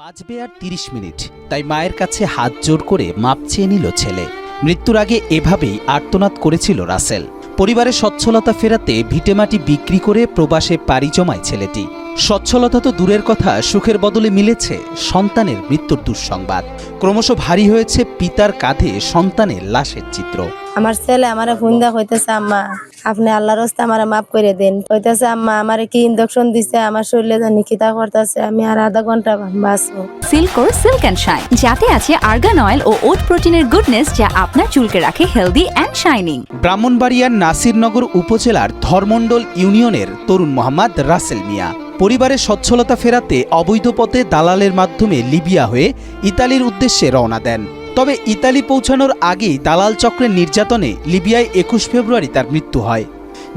বাজবে আর তিরিশ মিনিট। তাই মায়ের কাছে হাত জোর করে মাপ চেয়ে নিল ছেলে। মৃত্যুর আগে এভাবেই আর্তনাদ করেছিল রাসেল। পরিবারের সচ্ছলতা ফেরাতে ভিটেমাটি বিক্রি করে প্রবাসে পাড়ি জমায় ছেলেটি। সচ্ছলতা তো দূরের কথা, সুখের বদলে মিলেছে সন্তানের মৃত্যুর দুঃসংবাদ। ক্রমশ ভারী হয়েছে পিতার কাঁধে সন্তানের লাশের চিত্র। আমার ছেলে আমার ফোন দেয়া কইতেছে, আম্মা আপনি আল্লাহর রাস্তা আমারে মাফ করে দেন। কইতেছে আম্মা আমারে কি ইনজেকশন দিছে? আমার শরীরে জানি খিতা করতেছে আমি আর আধা ঘণ্টা বাঁচবো। সিল্কোর সিল্ক অ্যান্ড শাইন যাতে আছে আর্গান অয়েল ও ওট প্রোটিনের গুডনেস যা আপনার চুলকে রাখে হেলদি অ্যান্ড শাইনিং। ব্রাহ্মণবাড়িয়ার নাসিরনগর উপজেলার ধর্মণ্ডল ইউনিয়নের তরুণ মোহাম্মদ রাসেল মিয়া পরিবারের সচ্ছলতা ফেরাতে অবৈধ পথে দালালের মাধ্যমে লিবিয়া হয়ে ইতালির উদ্দেশ্যে রওনা দেন। তবে ইতালি পৌঁছানোর আগেই দালাল চক্রের নির্যাতনে লিবিয়ায় একুশ ফেব্রুয়ারি তার মৃত্যু হয়।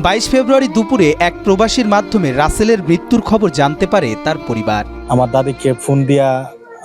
বাইশ ফেব্রুয়ারি দুপুরে এক প্রবাসীর মাধ্যমে রাসেলের মৃত্যুর খবর জানতে পারে তার পরিবার। আমার দাদিকে ফোন দিয়া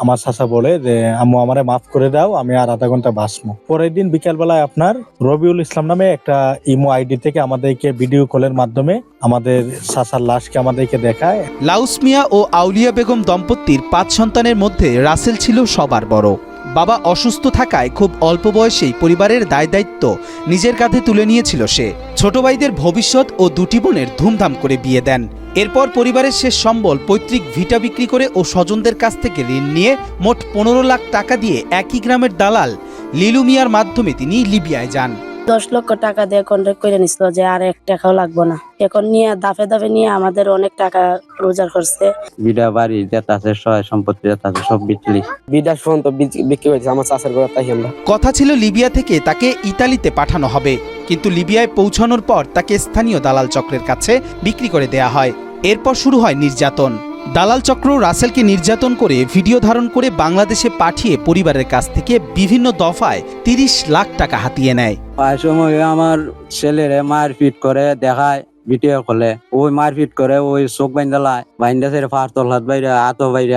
আমার চাচা বলে যে আম্মু আমারে মাফ করে দাও আমি আর আধা ঘণ্টা বাঁচবো। পরের দিন বিকালবেলায় আপনার রবিউল ইসলাম নামে একটা ইমো আইডি থেকে আমাদেরকে ভিডিও কলের মাধ্যমে আমাদের চাচার লাশকে আমাদেরকে দেখায়। লাউসমিয়া ও আউলিয়া বেগম দম্পতির পাঁচ সন্তানের মধ্যে রাসেল ছিল সবার বড়। বাবা অসুস্থ থাকায় খুব অল্প বয়সেই পরিবারের দায় দায়িত্ব নিজের কাঁধে তুলে নিয়েছিল সে। ছোট ভাইদের ভবিষ্যৎ ও দুটি বোনের ধুমধাম করে বিয়ে দেন। এরপর পরিবারের শেষ সম্বল পৈতৃক ভিটা বিক্রি করে ও স্বজনদের কাছ থেকে ঋণ নিয়ে মোট পনেরো লাখ টাকা দিয়ে একই গ্রামের দালাল লিলুমিয়ার মাধ্যমে তিনি লিবিয়ায় যান। দশ লক্ষ টাকা দিয়ে কন্ট্রাক্ট করে নিছিল যে আর এক টাকাও লাগবো না। এখন নিয়ে দাফে দাফে নিয়ে আমাদের অনেক টাকা রোজগার করছে। বিডা বাড়ি যেটা আছে সহায় সম্পত্তি যেটা আছে সব বিচলি বিদাস ফোন তো বিক্রি হয়েছে আমার চাষের ঘরে তাই আমরা। কথা ছিল লিবিয়া থেকে তাকে ইতালিতে পাঠানো হবে কিন্তু লিবিয়ায় পৌঁছানোর পর তাকে স্থানীয় দালাল চক্রের কাছে বিক্রি করে দেয়া হয়। এরপর শুরু হয় নির্যাতন। দালাল চক্র রাসেলকে নির্যাতন করে ভিডিও ধারণ করে বাংলাদেশে পাঠিয়ে পরিবারের কাছ থেকে বিভিন্ন দফায় তিরিশ লাখ টাকা হাতিয়ে নেয়। সময় আমার ছেলেরে মারপিট করে দেখায় ভিডিও কলে। ওই মারপিট করে ওই চোখ বাইন্দালায় বাইন্দা ছেড়ে ফার তলাত বাইরে আতো বাইরে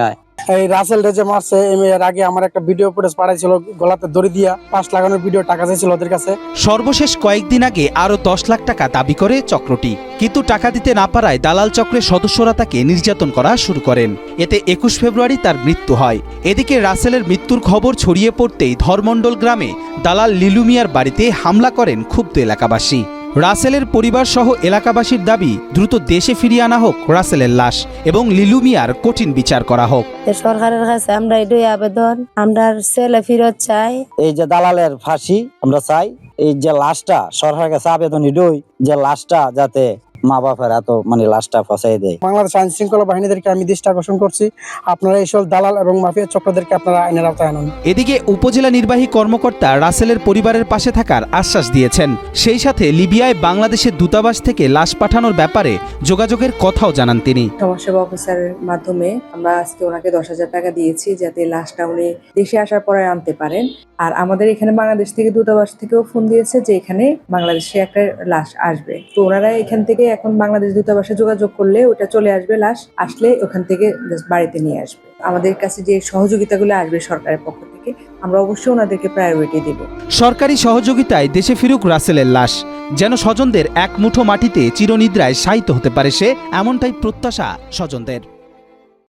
এই রাসেল রেজে মারছে এর আগে আমার একটা ভিডিও ফুটেজ পাঠাইছিল, গলাতে দড়ি দিয়া পাঁচ লাগানোর ভিডিও টাকা চাইছিল ওদের কাছে। সর্বশেষ কয়েকদিন আগে আরও দশ লাখ টাকা দাবি করে চক্রটি, কিন্তু টাকা দিতে না পারায় দালাল চক্রের সদস্যরা তাকে নির্যাতন করা শুরু করেন। এতে একুশ ফেব্রুয়ারি তার মৃত্যু হয়। এদিকে রাসেলের মৃত্যুর খবর ছড়িয়ে পড়তেই ধর্মণ্ডল গ্রামে দালাল লিলুমিয়ার বাড়িতে হামলা করেন ক্ষুব্ধ এলাকাবাসী। রাসেলের পরিবার সহ এলাকাবাসীর দাবি দ্রুত দেশে ফিরিয়ে আনা হোক রাসেলের লাশ এবং লিলুমিয়ার কঠিন বিচার করা হোক। সরকারের কাছে আমরা এটাই আবেদন আমরা ছেলে ফিরত চাই। এই যে দালালের ফাঁসি আমরা চাই এই যে লাশটা সরকারের কাছে আবেদন এটাই যে লাশটা যাতে মা বাপের এত মানে লাশটা ফসাই দেয় বাংলাদেশ আইন শৃঙ্খলা বাহিনীদেরকে আমি দৃষ্টি আকর্ষণ করছি। আপনারা এইসব দালাল এবং মাফিয়া চক্রদেরকে আপনারা আইনের আওতায় আনুন। এদিকে উপজেলা নির্বাহী কর্মকর্তা রাসেলের পরিবারের পাশে থাকার আশ্বাস দিয়েছেন। সেই সাথে লিবিয়ায় বাংলাদেশের দূতাবাস থেকে লাশ পাঠানোর ব্যাপারে যোগাযোগের কথাও জানান তিনি। সমাজসেবা অফিসারের মাধ্যমে আমরা আজকে ওনাকে দশ হাজার টাকা দিয়েছি যাতে লাশটা উনি দেশে আসার পরে আনতে পারেন। আর আমাদের এখানে বাংলাদেশ থেকে দূতাবাস থেকেও ফোন দিয়েছে যে এখানে বাংলাদেশে একটা লাশ আসবে। তো ওনারা এখান থেকে এখন বাংলাদেশ দূতাবাসে যোগাযোগ করলে ওটা চলে আসবে, লাশ আসলে ওখান থেকে বাড়িতে নিয়ে আসবে। আমাদের কাছে যে সহযোগিতাগুলো আসবে সরকারের পক্ষ থেকে, আমরা অবশ্যই ওনাদেরকে প্রায়োরিটি দেব। সরকারি সহযোগিতায় দেশে ফিরুক রাসেলের লাশ, যেন স্বজনদের এক মুঠো মাটিতে চিরনিদ্রায় শায়িত হতে পারে সে, এমনটাই প্রত্যাশা স্বজনদের।